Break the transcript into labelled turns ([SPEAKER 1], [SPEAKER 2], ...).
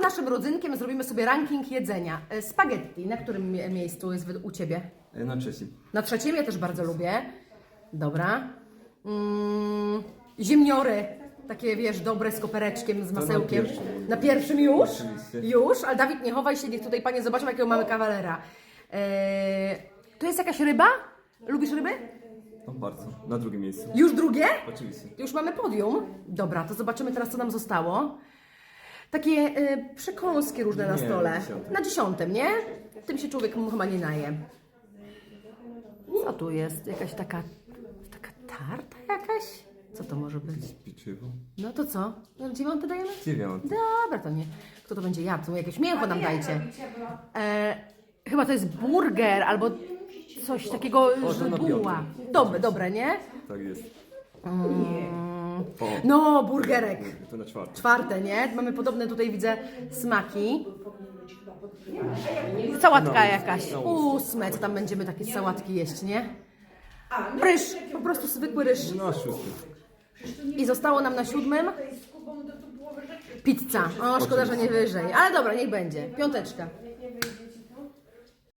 [SPEAKER 1] z naszym rodzynkiem zrobimy sobie ranking jedzenia. E, Spaghetti, na którym mie- miejscu jest u Ciebie?
[SPEAKER 2] E, Na trzecim.
[SPEAKER 1] Na trzecim, ja też bardzo lubię. Dobra. Mm, ziemniory, takie wiesz, dobre z kopereczkiem, z
[SPEAKER 2] na
[SPEAKER 1] masełkiem.
[SPEAKER 2] pierwszym.
[SPEAKER 1] Na pierwszym już?
[SPEAKER 2] Oczywiście.
[SPEAKER 1] Już, ale Dawid, nie chowaj się, niech tutaj panie zobaczą, jakiego mamy kawalera. Eee, to jest jakaś ryba? Lubisz ryby?
[SPEAKER 2] No bardzo. Na drugim miejscu.
[SPEAKER 1] Już drugie?
[SPEAKER 2] Oczywiście.
[SPEAKER 1] Już mamy podium. Dobra, to zobaczymy teraz, co nam zostało. Takie e, przekąski różne na
[SPEAKER 2] Nie,
[SPEAKER 1] stole.
[SPEAKER 2] na dziesiątym.
[SPEAKER 1] Na dziesiątym, nie? Tym się człowiek chyba nie naje. Co tu jest? Jakaś taka, taka tarta jakaś? Co to może być?
[SPEAKER 2] Pieczywo.
[SPEAKER 1] No to co? No, Dziewiąty dajemy?
[SPEAKER 2] Dziewiąty.
[SPEAKER 1] Dobra, to nie. Kto to będzie jadł? Jakieś mięcho nam dajcie. E, chyba to jest burger albo coś takiego,
[SPEAKER 2] to
[SPEAKER 1] że
[SPEAKER 2] na
[SPEAKER 1] buła. Dobre, dobre, nie?
[SPEAKER 2] Tak jest.
[SPEAKER 1] No, burgerek.
[SPEAKER 2] To na czwartym.
[SPEAKER 1] Czwarte, nie? Mamy podobne tutaj, widzę, smaki. Sałatka jakaś. Ósme, co tam będziemy takie sałatki jeść, nie? Ryż, po prostu zwykły ryż.
[SPEAKER 2] Na szóstym.
[SPEAKER 1] I zostało nam na siódmym pizza. O, szkoda, że nie wyżej. Ale dobra, niech będzie. Piąteczka.